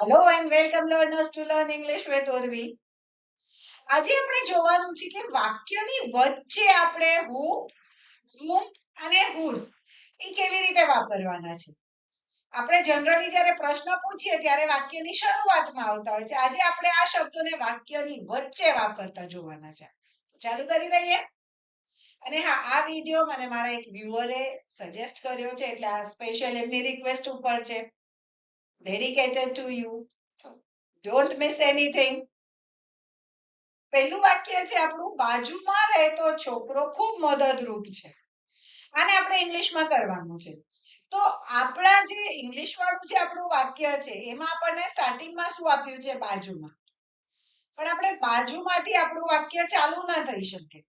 Hello and welcome learners to learn English with Orvi આજે આપણે જોવાનું છે કે વાક્યની વચ્ચે આપણે હું હું અને હુઝ એ કેવી રીતે વાપરવાના છે. આપણે જનરલી જ્યારે પ્રશ્ન પૂછીએ ત્યારે વાક્યની શરૂઆતમાં આવતા હોય છે. આજે આપણે આ શબ્દોને વાક્યની વચ્ચે વાપરતા જોવાના છે. ચાલુ કરી દઈએ. અને હા, આ વીડિયો મને મારા એક વ્યુઅરે સજેસ્ટ કર્યો છે, એટલે આ સ્પેશિયલ એમની રિક્વેસ્ટ ઉપર છે. Dedicated to you. Don't miss anything. પહેલું વાક્ય છે આપણું, બાજુમાં રહેતો છોકરો ખૂબ મદદરૂપ છે. આને આપણે ઇંગ્લિશમાં કરવાનું છે. તો આપણા જે ઇંગ્લિશ વાળું જે આપણું વાક્ય છે, એમાં આપણને સ્ટાર્ટિંગમાં શું આપ્યું છે? બાજુમાં. પણ આપણે બાજુમાંથી આપણું વાક્ય ચાલુ ના થઈ શકે.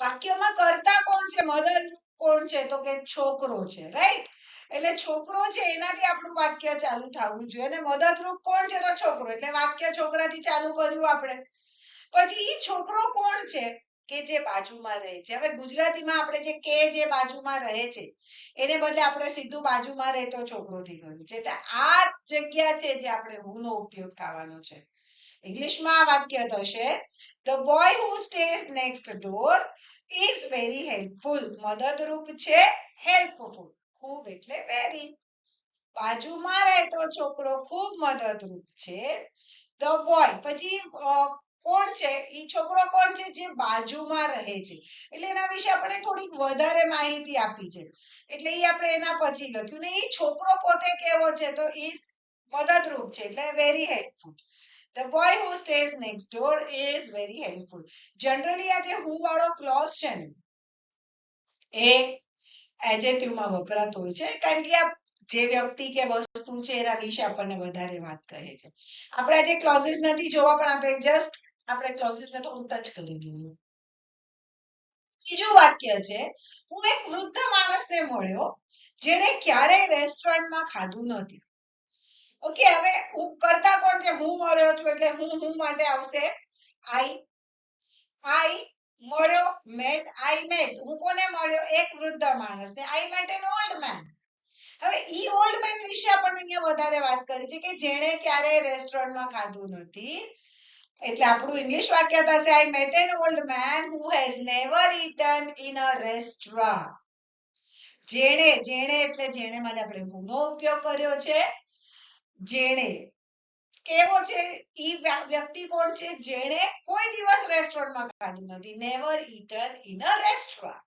વાક્યમાં કરતા કોણ છે? મદદ કોણ છે? તો કે છોકરો છે રાઈટ એટલે છોકરો છે, એનાથી આપણું વાક્ય ચાલુ થવું જોઈએ. અને મદદરૂપ કોણ છે? તો છોકરો. એટલે વાક્ય છોકરાથી ચાલુ કર્યું આપણે. પછી ઈ છોકરો કોણ છે? કે જે બાજુમાં રહે છે. હવે ગુજરાતીમાં આપણે જે કે જે બાજુમાં રહે છે, એને બદલે આપણે સીધું બાજુમાં રહેતો છોકરોથી કર્યું છે આ જગ્યા છે જે આપણે હું નો ઉપયોગ થવાનો છે. ઇંગ્લિશમાં વાક્ય થશે the boy who stays next door is very helpful મદદરૂપ છે હેલ્પફુલ ખૂબ એટલે વેરી બાજુમાં રહેતો છોકરો ખૂબ મદદરૂપ છે ધ બોય પછી કોણ છે એ છોકરો કોણ છે જે બાજુમાં રહે છે એટલે એના વિશે આપણે થોડીક વધારે માહિતી આપી છે એટલે એ આપણે એના પછી લખ્યું ને એ છોકરો પોતે કેવો છે તો ઇઝ મદદરૂપ છે એટલે very helpful The boy who stays next door is very helpful. Generally, આ જે who વાળો ક્લોઝ છે ને, એ એડજેક્ટિવમાં વપરાતો હોય છે. કારણ કે આ જે વ્યક્તિ કે વસ્તુ છે એના વિશે આપણને વધારે વાત કહે છે. આપણે આજે ક્લોઝિસ નથી જોવા, પણ આ તો એક જસ્ટ આપણે ક્લોઝિસ ને તો હું ટચ કરી દીધું બીજું વાક્ય છે, હું એક વૃદ્ધ માણસને મળ્યો, જેણે ક્યારેય રેસ્ટોરન્ટમાં ખાધું નથી. ઓકે હવે કરતા કોણ છે? હું મળ્યો છું એટલે હું હું માટે આવશે? આઈ આઈ મળ્યો મેટ આઈ મેટ હું કોને મળ્યો? એક વૃદ્ધ માણસને I met an old man હવે ઈ ઓલ્ડ મેન વિશે આપણને અહીંયા વધારે વાત કરી છે કે જેણે ક્યારેય રેસ્ટોરન્ટમાં ખાધું નથી. એટલે આપણું ઇંગ્લિશ વાક્ય થશે I met an old man who has never eaten in a restaurant જેણે જેણે, એટલે જેણે માટે આપણે હુનો ઉપયોગ કર્યો છે. જેણે કેવો છે? ઈ વ્યક્તિ કોણ છે? જેણે કોઈ દિવસ રેસ્ટોરન્ટમાં ખાધું નથી never eaten in a restaurant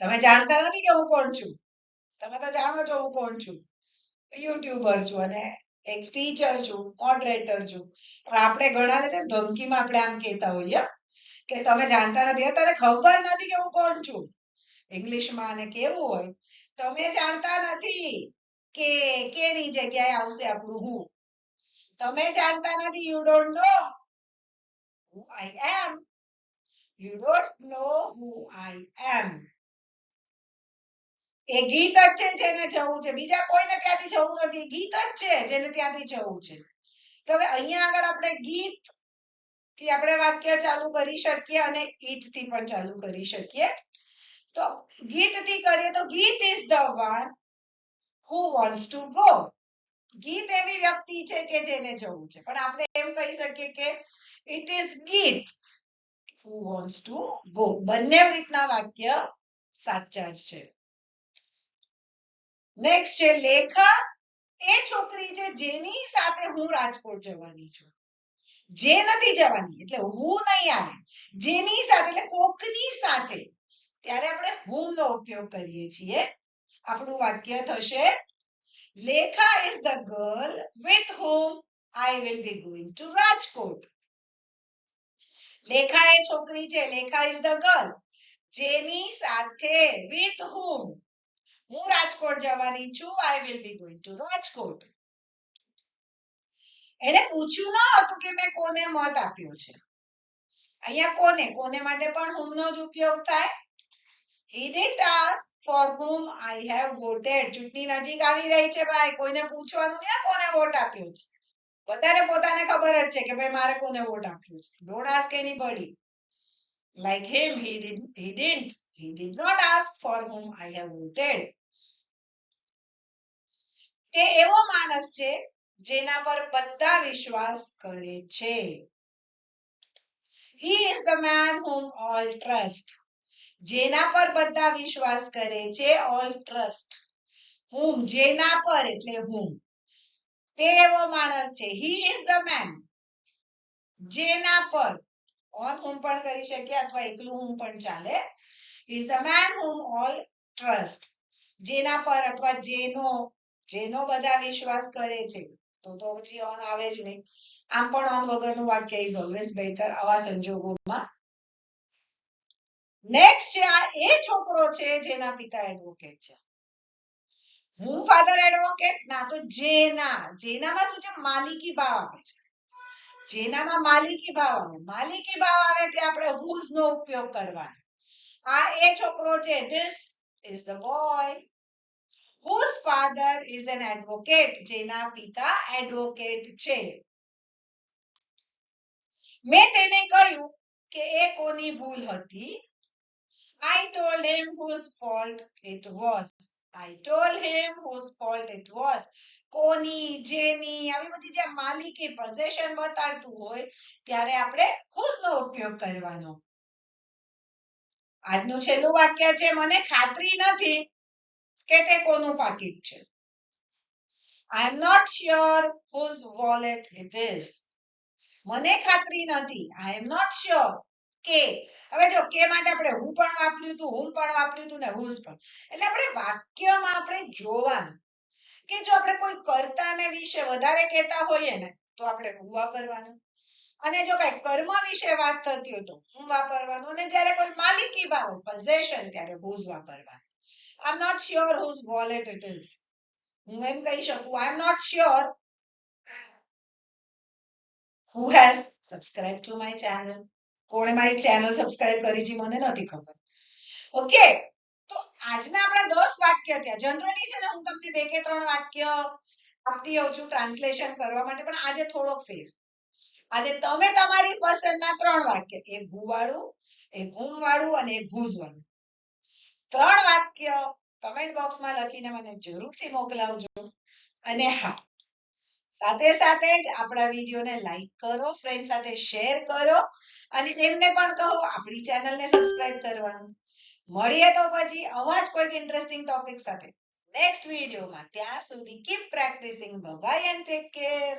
તમે જાણતા નથી કે હું કોણ છું? તમે તો જાણો છો હું કોણ છું? યુટ્યુબર છું અને એક ટીચર છું મોડરેટર છું. પણ આપણે ઘણાને છે ધમકીમાં આપણે આમ કહેતા હોઈએ. કે તમે જાણતા નથી. તને ખબર નથી કે હું કોણ છું. ઇંગ્લિશમાં અને કેવું હોય. તમે જાણતા નથી. કે કેની જગ્યાએ આવશે આપણું હું? તમે જાણતા નથી you don't know who I am you don't know who I am એ ગીત જ છે જેને જવું છે. બીજા કોઈને ત્યાંથી જવું નથી? ગીત જ છે જેને ત્યાંથી જવું છે. તો હવે અહીંયા આગળ આપણે ગીતથી આપણે વાક્ય ચાલુ કરી શકીએ અને ઈટથી પણ ચાલુ કરી શકીએ. તો ગીતથી કરીએ તો Geet is the one who wants to go Geet એવી વ્યક્તિ છે કે જેને જવું છે. પણ આપણે એમ કહી શકીએ કે ઇટ ઇઝ ગીત. હુ વોન્ટ્સ ટુ ગો બંને રીતના વાક્ય સાચા જ છે. નેક્સ્ટ છે લેખા એ છોકરી છે જેની સાથે હું રાજકોટ જવાની છું. જે નથી જવાની, એટલે હું નહીં આવે. જેની સાથે, એટલે કોકની સાથે. ત્યારે આપણે whom નો ઉપયોગ કરીએ છીએ આપણું વાક્ય થશે, Lekha is the girl with whom I will be going to Rajkot. Lekha એ છોકરી છે, લેખા ઇઝ ધ ગર્લ જેની સાથે વિથ હોમ હું રાજકોટ જવાની છું I will be going to Rajkot. એને પૂછ્યું ન હતું કે મેં કોને મત આપ્યો છે. અહીંયા કોને? કોને માટે પણ હોમનો જ ઉપયોગ થાય? Didn't ask for whom i have voted ચૂંટણી નજીક આવી રહી છે ભાઈ કોઈને પૂછવાનું નહીં કોને વોટ આપ્યો છે બધાને પોતાને ખબર જ છે કે ભાઈ મારે કોને વોટ આપ્યો છે don't ask anybody like him he did he didn't he did not ask for whom i have voted તે એવો માણસ છે જેના પર બધા વિશ્વાસ કરે છે he is the man whom all trust જેના પર બધા વિશ્વાસ કરે છે ઓલ ટ્રસ્ટ whom જેના પર એટલે હું. તે એવો માણસ છે. હી ઇઝ ધ મેન જેના પર. ઓન હું પણ કરી શકે અથવા એકલું હું પણ ચાલે. Is the man who all trust જેના પર અથવા જેનો જેનો બધા વિશ્વાસ કરે છે. તો તો પછી ઓન આવે જ નહીં. આમ પણ ઓન વગરનું વાક્ય ઇઝ ઓલવેઝ બેટર આવા સંજોગોમાં નેક્સ્ટ છે આ એ છોકરો છે, જેના પિતા એડવોકેટ છે. હું ફાધર એડવોકેટ ના, તો જેના, જેનામાં શું છે? માલિકી ભાવ આવે છે. જેનામાં માલિકી ભાવ આવે, માલિકી ભાવ આવે તે આપણે હુઝ નો ઉપયોગ કરવાનો. આ એ છોકરો છે this is the boy whose father is an advocate, જેના પિતા એડવોકેટ છે. મેં તેને કહ્યું કે એ કોની ભૂલ હતી? I told him whose fault it was. I told him whose fault it was. કોની જેની આવી બધી જે માલિકી પોઝેશન બતાડતું હોય ત્યારે આપણે whose નો ઉપયોગ કરવાનો આજનું છેલ્લું વાક્ય છે મને ખાતરી નથી કે તે કોનું પાકીટ છે I am not sure whose wallet it is. મને ખાતરી નથી I am not sure કે. હવે જો કે માટે આપણે હું પણ વાપર્યું હતું હું પણ વાપર્યું હતું ને હુઝ પણ. એટલે આપણે વાક્યમાં આપણે જોવાનું કે જો આપણે કોઈ કર્તાને વિશે વધારે કહેતા હોઈએ ને, તો આપણે હું વાપરવાનું? અને જો કઈ કર્મ વિશે વાત થતી હોય તો હું વાપરવાનું? અને જ્યારે કોઈ માલિકી ભાવ possession, ત્યારે હુઝ વાપરવાનું. I am not sure whose wallet it is હું એમ કહી શકું I am not sure who has subscribed to my channel. કોણે મારી ચેનલ સબસ્ક્રાઇબ કરી છે, મને નથી ખબર. ઓકે તો આજના આપણા દસ વાક્ય થયા જનરલી છે ને, હું તમને બે કે ત્રણ વાક્ય આપતી હોઉં છું ટ્રાન્સલેશન કરવા માટે, પણ આજે થોડોક ફેર. આજે તમે તમારી પસંદના ત્રણ વાક્ય એક ભૂવાળું એક ભૂમવાળું અને એક ભૂજ ત્રણ વાક્ય કમેન્ટ બોક્સમાં લખીને મને જરૂરથી મોકલાવજો. અને હા સાથે સાથે જ આપણા વિડીયોને લાઈક કરો ફ્રેન્ડ સાથે શેર કરો અને એમને પણ કહો, આપણી ચેનલને સબસ્ક્રાઇબ કરવાનું. મળીએ તો પછી આવા જ કોઈક ઇન્ટરેસ્ટિંગ ટોપિક સાથે નેક્સ્ટ વિડીયોમાં. ત્યાં સુધી keep practicing bye and take care